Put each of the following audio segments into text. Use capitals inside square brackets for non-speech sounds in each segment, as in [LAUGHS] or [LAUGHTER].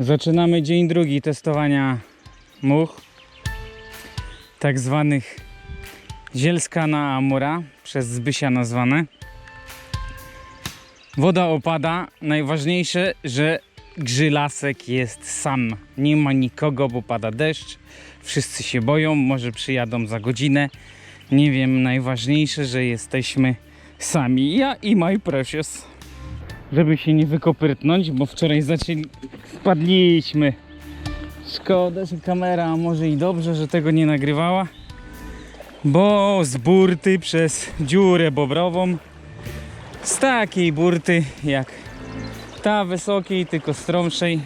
Zaczynamy dzień drugi testowania much, tak zwanych zielska na Amura, przez Zbysia nazwane. Woda opada. Najważniejsze, że grzylasek jest sam. Nie ma nikogo, bo pada deszcz. Wszyscy się boją, może przyjadą za godzinę. Nie wiem, najważniejsze, że jesteśmy sami. Ja i my precious. Żeby się nie wykopyrtnąć, bo wczoraj zaczęli... wpadliśmy. Szkoda, że kamera, a może i dobrze, że tego nie nagrywała. Bo z burty przez dziurę bobrową z takiej burty jak ta wysokiej, tylko stromszej.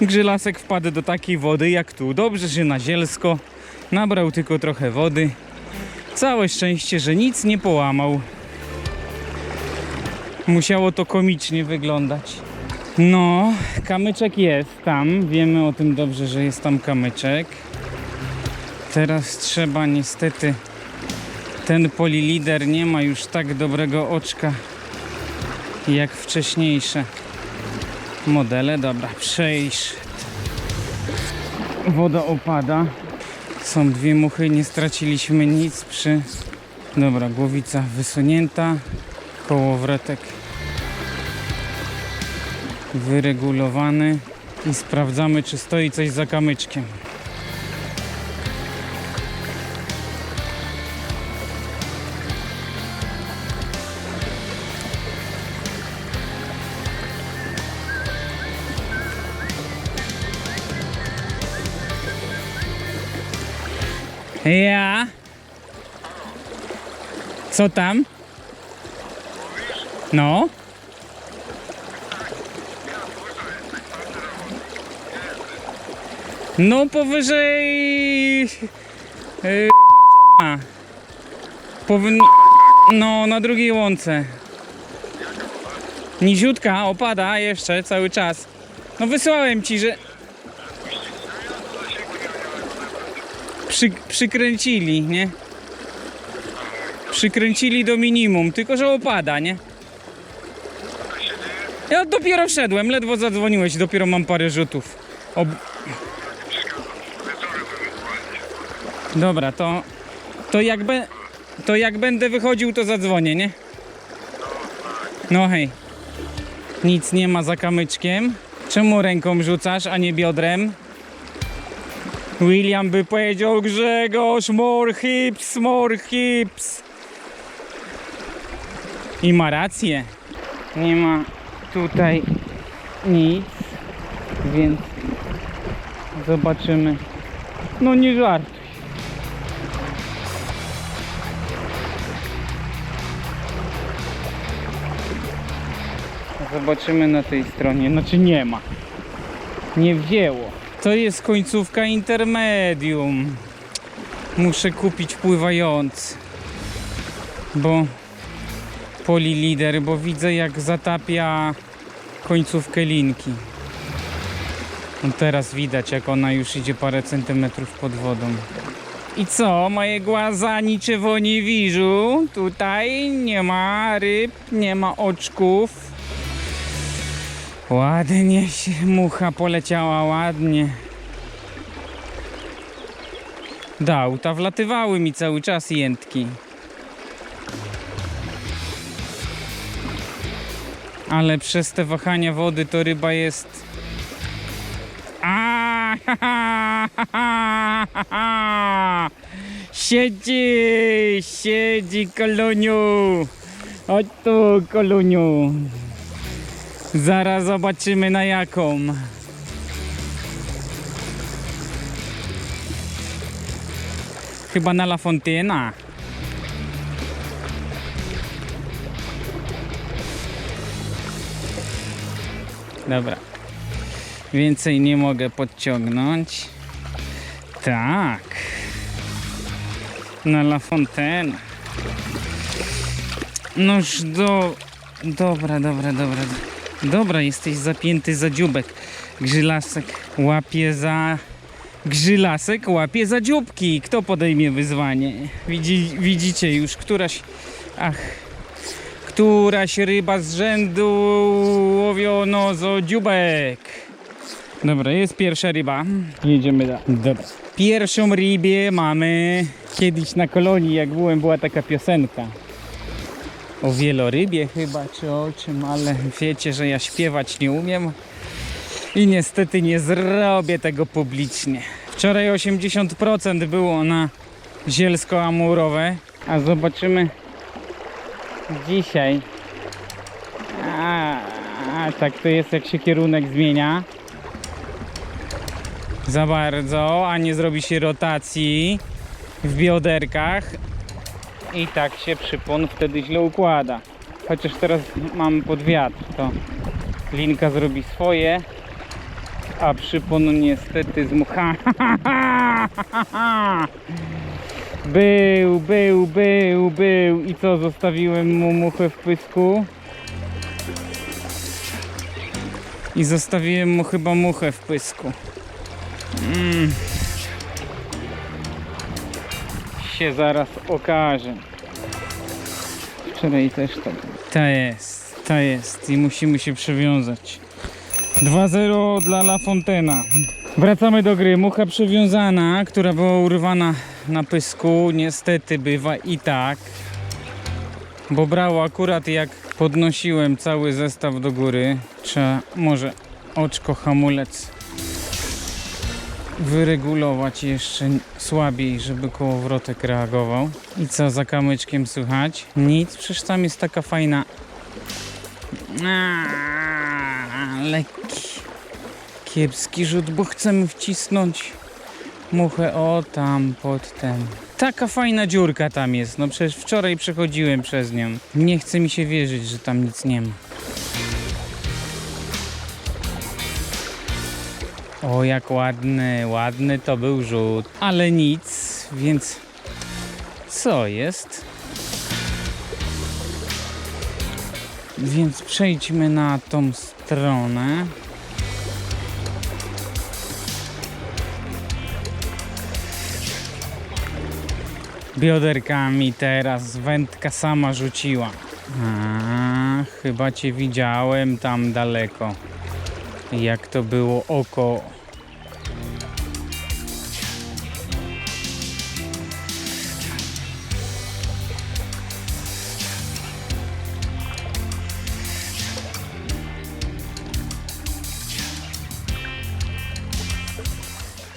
Grzylasek wpadł do takiej wody jak tu. Dobrze, że na zielsko. Nabrał tylko trochę wody. Całe szczęście, że nic nie połamał. Musiało to komicznie wyglądać. No, kamyczek jest tam. Wiemy o tym dobrze, że jest tam kamyczek. Teraz trzeba niestety. Ten polilider nie ma już tak dobrego oczka jak wcześniejsze modele. Dobra, przejść. Woda opada. Są dwie muchy, nie straciliśmy nic przy... Dobra, głowica wysunięta. Kołowrotek wyregulowany. I sprawdzamy, czy stoi coś za kamyczkiem. Ja. Co tam? No. No powyżej. Yy. No na drugiej łące. Niziutka opada jeszcze cały czas. No wysłałem ci, że. Przy, przykręcili, nie? Przykręcili do minimum, tylko że opada, nie? Ja dopiero wszedłem, ledwo zadzwoniłeś, dopiero mam parę rzutów. Ob... Dobra, to, to, jak be, to jak będę wychodził, to zadzwonię, nie? No hej. Nic nie ma za kamyczkiem. Czemu ręką rzucasz, a nie biodrem? William by powiedział Grzegorz, more hips, more hips. I ma rację. Nie ma tutaj nic, więc zobaczymy. No nie żartuj. Zobaczymy na tej stronie. Znaczy nie ma. Nie wzięło. To jest końcówka intermedium. Muszę kupić pływający. Bo polilider, bo widzę jak zatapia końcówkę linki. No teraz widać jak ona już idzie parę centymetrów pod wodą. I co, moje głaza niczego nie widzą. Tutaj nie ma ryb, nie ma oczków. Ładnie się mucha poleciała, ładnie. Do auta wlatywały mi cały czas jętki. Ale przez te wahania wody to ryba jest. A. Siedzi, siedzi koluniu. Chodź tu, koluniu. Zaraz zobaczymy na jaką. Chyba na La Fontaina. Dobra. Więcej nie mogę podciągnąć. Tak. Na La Fontaine. Noż do... Dobra, dobra, dobra. Dobra, jesteś zapięty za dziubek. Grzylasek łapie za... Grzylasek łapie za dzióbki. Kto podejmie wyzwanie? Widzi, widzicie już, któraś... Ach... Któraś ryba z rzędu łowiono za dziubek. Dobra, jest pierwsza ryba. Jedziemy dalej. Dobra. Pierwszą rybę mamy. Kiedyś na kolonii, jak byłem, była taka piosenka. O wielorybie chyba, czy o czym, ale wiecie, że ja śpiewać nie umiem. I niestety nie zrobię tego publicznie. Wczoraj 80% było na zielsko-amurowe, a zobaczymy dzisiaj. A, a tak to jest, jak się kierunek zmienia. Za bardzo, a nie zrobi się rotacji w bioderkach. I tak się przypon wtedy źle układa. Chociaż teraz mam pod wiatr, to linka zrobi swoje, a przypon niestety zmucha. [LAUGHS] Był, był, był, był. I co, zostawiłem mu muchę w pysku? I zostawiłem mu chyba muchę w pysku. Mm. Się zaraz okaże. Wczoraj też było. Ta jest, ta jest i musimy się przywiązać. 2-0 dla La Fontena. Wracamy do gry. Mucha przywiązana, która była urwana na pysku. Niestety bywa i tak. Bo brało akurat jak podnosiłem cały zestaw do góry. Trzeba może oczko hamulec wyregulować jeszcze słabiej, żeby kołowrotek reagował. I co za kamyczkiem słychać? Nic, przecież tam jest taka fajna... Aaaa, lekki, kiepski rzut, bo chcemy wcisnąć muchę o tam pod ten. Taka fajna dziurka tam jest, no przecież wczoraj przechodziłem przez nią. Nie chce mi się wierzyć, że tam nic nie ma. O, jak ładny, ładny to był rzut. Ale nic, więc co jest? Więc przejdźmy na tą stronę. Bioderkami teraz wędka sama rzuciła. A, chyba cię widziałem tam daleko. Jak to było oko.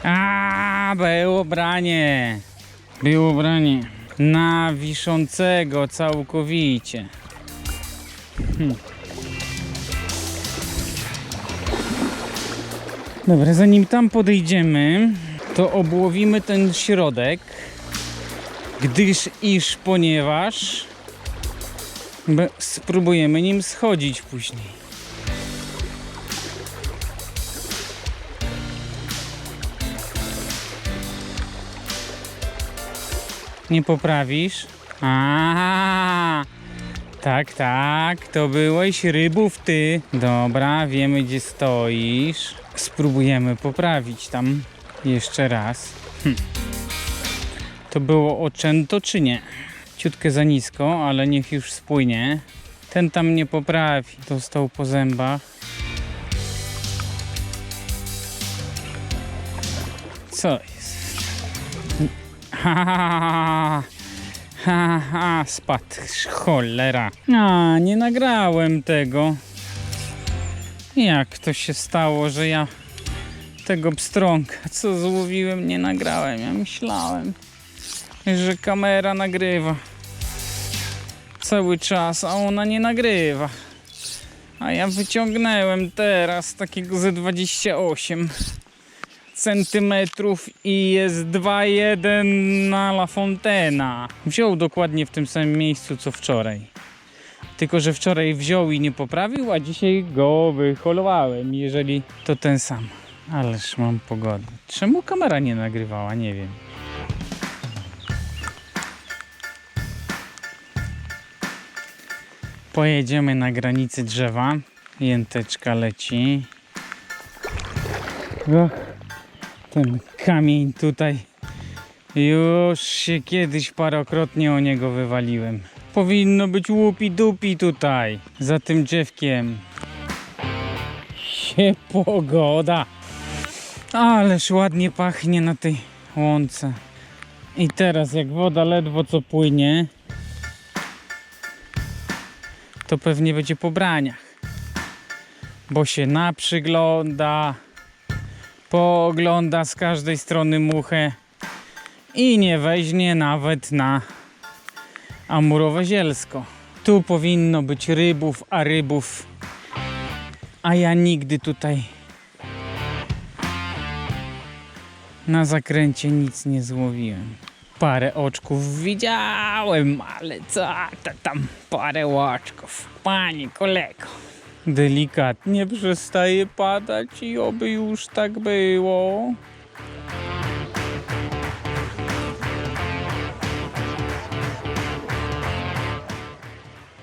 A, było branie. Było branie. Na wiszącego całkowicie. Dobra, zanim tam podejdziemy, to obłowimy ten środek, gdyż iż ponieważ spróbujemy nim schodzić później. Nie poprawisz? A, tak, tak, to byłeś rybów ty. Dobra, wiemy gdzie stoisz. Spróbujemy poprawić tam jeszcze raz. Hm. To było oczęto czy nie? Ciutkę za nisko, ale niech już spłynie. Ten tam nie poprawi. Dostał po zębach. Co? Ha, ha, ha, ha spadł. Cholera. A, nie nagrałem tego. Jak to się stało, że ja tego pstrąga, co złowiłem, nie nagrałem. Ja myślałem, że kamera nagrywa cały czas, a ona nie nagrywa. A ja wyciągnąłem teraz takiego Z28 cm i jest 2-1 na La Fontena. Wziął dokładnie w tym samym miejscu co wczoraj. Tylko, że wczoraj wziął i nie poprawił, a dzisiaj go wyholowałem, jeżeli to ten sam. Ależ mam pogodę. Czemu kamera nie nagrywała? Nie wiem. Pojedziemy na granicy drzewa. Jęteczka leci. Ach ten kamień tutaj. Już się kiedyś parokrotnie o niego wywaliłem. Powinno być łupi dupi tutaj, za tym drzewkiem. się pogoda. Ależ ładnie pachnie na tej łące. I teraz jak woda ledwo co płynie, to pewnie będzie po braniach. Bo się naprzygląda, poogląda z każdej strony muchę i nie weźmie nawet na amurowe zielsko. Tu powinno być rybów, a rybów, a ja nigdy tutaj na zakręcie nic nie złowiłem. Parę oczków widziałem, ale co to tam parę oczków. Panie kolego. Delikatnie przestaje padać i oby już tak było.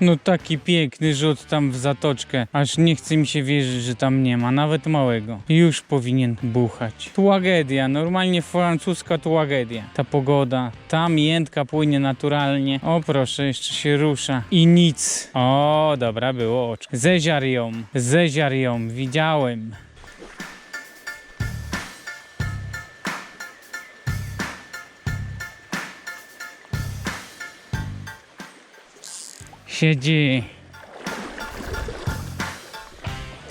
No taki piękny rzut tam w zatoczkę, aż nie chce mi się wierzyć, że tam nie ma, nawet małego. Już powinien buchać. Tragedia, normalnie francuska tragedia. Ta pogoda, ta miętka płynie naturalnie. O proszę, jeszcze się rusza. I nic. O, dobra, było oczko. Zeziar ją, zeziar ją, widziałem. Siedzi.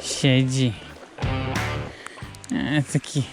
Siedzi. E, taki